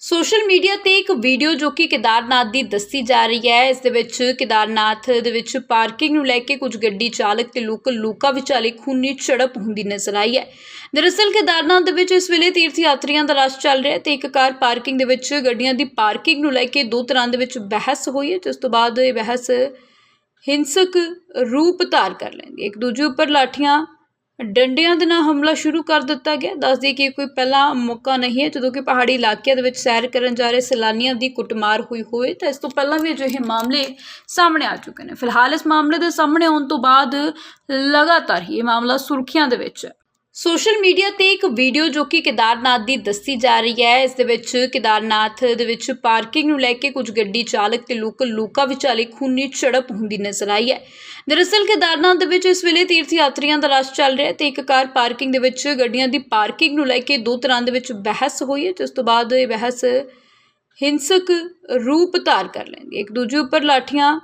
Social media ਤੇ ਇੱਕ video ਜੋ ਕਿ ਕੇਦਾਰਨਾਥ ਦੀ ਦੱਸੀ ਜਾ ਰਹੀ ਹੈ, ਇਸ ਦੇ ਵਿੱਚ ਕੇਦਾਰਨਾਥ ਦੇ ਵਿੱਚ ਪਾਰਕਿੰਗ ਨੂੰ ਲੈ ਕੇ ਕੁਝ ਗੱਡੀ ਚਾਲਕ ਤੇ ਲੋਕਲ ਲੋਕਾਂ ਵਿਚਾਲੇ ਖੂਨੀ ਝੜਪ ਹੁੰਦੀ ਨਜ਼ਰ ਆਈ ਹੈ। ਦਰਅਸਲ ਕੇਦਾਰਨਾਥ ਦੇ ਵਿੱਚ ਇਸ ਵੇਲੇ ਤੀਰਥ ਯਾਤਰੀਆਂ ਦਾ ਰਸ਼ ਚੱਲ ਰਿਹਾ ਹੈ ਤੇ ਇੱਕ ਕਾਰ ਪਾਰਕਿੰਗ ਦੇ ਵਿੱਚ ਗੱਡੀਆਂ ਦੀ ਪਾਰਕਿੰਗ ਨੂੰ ਲੈ ਕੇ ਦੋ ਤਰ੍ਹਾਂ ਦੇ ਵਿੱਚ ਬਹਿਸ ਹੋਈ ਹੈ, ਜਿਸ ਤੋਂ ਬਾਅਦ ਇਹ ਬਹਿਸ ਹਿੰਸਕ ਰੂਪ ਧਾਰ ਕਰ ਲੈਂਦੀ ਹੈ। ਇੱਕ ਦੂਜੇ ਉੱਪਰ ਲਾਠੀਆਂ ਡੰਡਿਆਂ ਦੇ ਨਾਲ ਹਮਲਾ ਸ਼ੁਰੂ ਕਰ ਦਿੱਤਾ ਗਿਆ। ਦੱਸਦੀ ਕਿ ਇਹ ਕੋਈ ਪਹਿਲਾ ਮੌਕਾ ਨਹੀਂ ਹੈ। ਜਦੋਂ ਕਿ ਪਹਾੜੀ ਇਲਾਕਿਆਂ ਦੇ ਵਿੱਚ ਸੈਰ ਕਰਨ ਜਾ ਰਹੇ ਸੈਲਾਨੀਆਂ ਦੀ ਕੁੱਟਮਾਰ ਹੋਈ ਹੋਵੇ, ਤਾਂ ਇਸ ਤੋਂ ਪਹਿਲਾਂ ਵੀ ਅਜਿਹੇ ਮਾਮਲੇ ਸਾਹਮਣੇ ਆ ਚੁੱਕੇ ਨੇ। ਫਿਲਹਾਲ ਇਸ ਮਾਮਲੇ ਦੇ ਸਾਹਮਣੇ ਆਉਣ ਤੋਂ ਬਾਅਦ ਲਗਾਤਾਰ ਹੀ ਇਹ ਮਾਮਲਾ ਸੁਰਖੀਆਂ ਦੇ ਵਿੱਚ ਹੈ ਸੋਸ਼ਲ ਮੀਡੀਆ ਤੇ ਇੱਕ ਵੀਡੀਓ ਜੋ ਕਿ ਕੇਦਾਰਨਾਥ ਦੀ ਦੱਸੀ ਜਾ ਰਹੀ ਹੈ, ਇਸ ਦੇ ਵਿੱਚ ਕੇਦਾਰਨਾਥ ਦੇ ਵਿੱਚ ਪਾਰਕਿੰਗ ਨੂੰ ਲੈ ਕੇ ਕੁਝ ਗੱਡੀ ਚਾਲਕ ਤੇ ਲੋਕਲ ਲੋਕਾਂ ਵਿਚਾਲੇ ਖੂਨੀ ਝੜਪ ਹੁੰਦੀ ਨਜ਼ਰ ਆਈ ਹੈ। ਦਰਅਸਲ ਕੇਦਾਰਨਾਥ ਦੇ ਵਿੱਚ ਇਸ ਵੇਲੇ ਤੀਰਥ ਯਾਤਰੀਆਂ ਦਾ ਰਸ਼ ਚੱਲ ਰਿਹਾ ਹੈ ਤੇ ਇੱਕ ਕਾਰ ਪਾਰਕਿੰਗ ਦੇ ਵਿੱਚ ਗੱਡੀਆਂ ਦੀ ਪਾਰਕਿੰਗ ਨੂੰ ਲੈ ਕੇ ਦੋ ਤਰ੍ਹਾਂ ਦੇ ਵਿੱਚ ਬਹਿਸ ਹੋਈ ਹੈ, ਜਿਸ ਤੋਂ ਬਾਅਦ ਇਹ ਬਹਿਸ ਹਿੰਸਕ ਰੂਪ ਧਾਰ ਕਰ ਲੈਂਦੀ ਹੈ। ਇੱਕ ਦੂਜੇ ਉੱਪਰ ਲਾਠੀਆਂ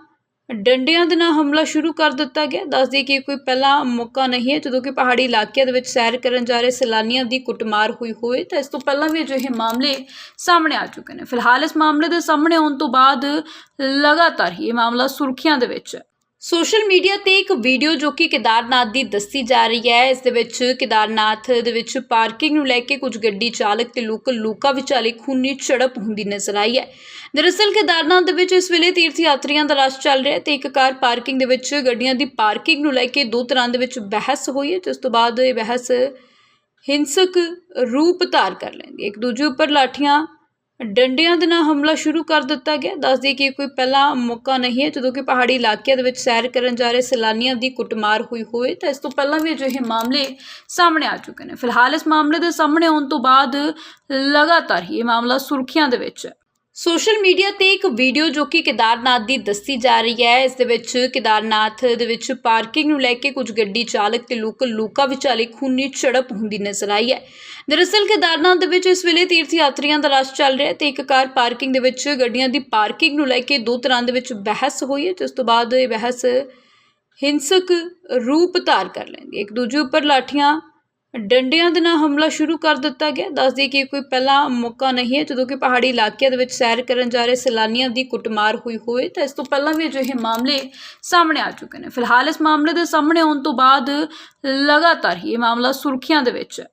ਡੰਡਿਆਂ ਦੇ ਨਾਲ ਹਮਲਾ ਸ਼ੁਰੂ ਕਰ ਦਿੱਤਾ ਗਿਆ। ਦੱਸਦੀ ਕਿ ਇਹ ਕੋਈ ਪਹਿਲਾ ਮੌਕਾ ਨਹੀਂ ਹੈ। ਜਦੋਂ ਕਿ ਪਹਾੜੀ ਇਲਾਕਿਆਂ ਦੇ ਵਿੱਚ ਸੈਰ ਕਰਨ ਜਾ ਰਹੇ ਸੈਲਾਨੀਆਂ ਦੀ ਕੁੱਟਮਾਰ ਹੋਈ ਹੋਏ ਤਾਂ ਇਸ ਤੋਂ ਪਹਿਲਾਂ ਵੀ ਅਜਿਹੇ ਮਾਮਲੇ ਸਾਹਮਣੇ ਆ ਚੁੱਕੇ ਨੇ। ਫਿਲਹਾਲ ਇਸ ਮਾਮਲੇ ਦੇ ਸਾਹਮਣੇ ਆਉਣ ਤੋਂ ਬਾਅਦ ਲਗਾਤਾਰ ਹੀ ਇਹ ਮਾਮਲਾ ਸੁਰਖੀਆਂ ਦੇ ਵਿੱਚ ਹੈ ਸੋਸ਼ਲ ਮੀਡੀਆ ਤੇ ਇੱਕ ਵੀਡੀਓ ਜੋ ਕਿ ਕੇਦਾਰਨਾਥ ਦੀ ਦੱਸੀ ਜਾ ਰਹੀ ਹੈ, ਇਸ ਦੇ ਵਿੱਚ ਕੇਦਾਰਨਾਥ ਦੇ ਵਿੱਚ ਪਾਰਕਿੰਗ ਨੂੰ ਲੈ ਕੇ ਕੁਝ ਗੱਡੀ ਚਾਲਕ ਤੇ ਲੋਕਲ ਲੋਕਾਂ ਵਿਚਾਲੇ ਖੂਨੀ ਝੜਪ ਹੁੰਦੀ ਨਜ਼ਰ ਆਈ ਹੈ। ਦਰਅਸਲ ਕੇਦਾਰਨਾਥ ਦੇ ਵਿੱਚ ਇਸ ਵੇਲੇ ਤੀਰਥ ਯਾਤਰੀਆਂ ਦਾ ਰਸ਼ ਚੱਲ ਰਿਹਾ ਹੈ ਤੇ ਇੱਕ ਕਾਰ ਪਾਰਕਿੰਗ ਦੇ ਵਿੱਚ ਗੱਡੀਆਂ ਦੀ ਪਾਰਕਿੰਗ ਨੂੰ ਲੈ ਕੇ ਦੋ ਤਰ੍ਹਾਂ ਦੇ ਵਿੱਚ ਬਹਿਸ ਹੋਈ ਹੈ, ਜਿਸ ਤੋਂ ਬਾਅਦ ਇਹ ਬਹਿਸ ਹਿੰਸਕ ਰੂਪ ਧਾਰ ਕਰ ਲੈਂਦੀ ਹੈ। ਇੱਕ ਦੂਜੇ ਉੱਪਰ ਲਾਠੀਆਂ ਡੰਡਿਆਂ ਦੇ ਨਾਲ ਹਮਲਾ ਸ਼ੁਰੂ ਕਰ ਦਿੱਤਾ ਗਿਆ। ਦੱਸਦੀ ਕਿ ਇਹ ਕੋਈ ਪਹਿਲਾ ਮੌਕਾ ਨਹੀਂ ਹੈ। ਜਦੋਂ ਕਿ ਪਹਾੜੀ ਇਲਾਕਿਆਂ ਦੇ ਵਿੱਚ ਸੈਰ ਕਰਨ ਜਾ ਰਹੇ ਸੈਲਾਨੀਆਂ ਦੀ ਕੁੱਟਮਾਰ ਹੋਈ ਹੋਵੇ, ਤਾਂ ਇਸ ਤੋਂ ਪਹਿਲਾਂ ਵੀ ਅਜਿਹੇ ਮਾਮਲੇ ਸਾਹਮਣੇ ਆ ਚੁੱਕੇ ਨੇ। ਫਿਲਹਾਲ ਇਸ ਮਾਮਲੇ ਦੇ ਸਾਹਮਣੇ ਆਉਣ ਤੋਂ ਬਾਅਦ ਲਗਾਤਾਰ ਹੀ ਇਹ ਮਾਮਲਾ ਸੁਰਖੀਆਂ ਦੇ ਵਿੱਚ ਹੈ ਸੋਸ਼ਲ ਮੀਡੀਆ ਤੇ ਇੱਕ ਵੀਡੀਓ ਜੋ ਕਿ ਕੇਦਾਰਨਾਥ ਦੀ ਦੱਸੀ ਜਾ ਰਹੀ ਹੈ, ਇਸ ਦੇ ਵਿੱਚ ਕੇਦਾਰਨਾਥ ਦੇ ਵਿੱਚ ਪਾਰਕਿੰਗ ਨੂੰ ਲੈ ਕੇ ਕੁਝ ਗੱਡੀ ਚਾਲਕ ਤੇ ਲੋਕਲ ਲੋਕਾਂ ਵਿਚਾਲੇ ਖੂਨੀ ਝੜਪ ਹੁੰਦੀ ਨਜ਼ਰ ਆਈ ਹੈ। ਦਰਅਸਲ ਕੇਦਾਰਨਾਥ ਦੇ ਵਿੱਚ ਇਸ ਵੇਲੇ ਤੀਰਥ ਯਾਤਰੀਆਂ ਦਾ ਰਸ਼ ਚੱਲ ਰਿਹਾ ਹੈ ਤੇ ਇੱਕ ਕਾਰ ਪਾਰਕਿੰਗ ਦੇ ਵਿੱਚ ਗੱਡੀਆਂ ਦੀ ਪਾਰਕਿੰਗ ਨੂੰ ਲੈ ਕੇ ਦੋ ਤਰ੍ਹਾਂ ਦੇ ਵਿੱਚ ਬਹਿਸ ਹੋਈ ਹੈ, ਜਿਸ ਤੋਂ ਬਾਅਦ ਇਹ ਬਹਿਸ ਹਿੰਸਕ ਰੂਪ ਧਾਰ ਕਰ ਲੈਂਦੀ ਹੈ। ਇੱਕ ਦੂਜੇ ਉੱਪਰ ਲਾਠੀਆਂ ਡੰਡਿਆਂ ਦੇ ਨਾਲ ਹਮਲਾ ਸ਼ੁਰੂ ਕਰ ਦਿੱਤਾ ਗਿਆ। ਦੱਸਦੀ ਕਿ ਇਹ ਕੋਈ ਪਹਿਲਾ ਮੌਕਾ ਨਹੀਂ ਹੈ, ਜਦੋਂ ਕਿ ਪਹਾੜੀ ਇਲਾਕਿਆਂ ਦੇ ਵਿੱਚ ਸੈਰ ਕਰਨ ਜਾ ਰਹੇ ਸੈਲਾਨੀਆਂ ਦੀ ਕੁੱਟਮਾਰ ਹੋਈ ਹੋਵੇ, ਤਾਂ ਇਸ ਤੋਂ ਪਹਿਲਾਂ ਵੀ ਅਜਿਹੇ ਮਾਮਲੇ ਸਾਹਮਣੇ ਆ ਚੁੱਕੇ ਨੇ। ਫਿਲਹਾਲ ਇਸ ਮਾਮਲੇ ਦੇ ਸਾਹਮਣੇ ਆਉਣ ਤੋਂ ਬਾਅਦ ਲਗਾਤਾਰ ਹੀ ਇਹ ਮਾਮਲਾ ਸੁਰਖੀਆਂ ਦੇ ਵਿੱਚ ਹੈ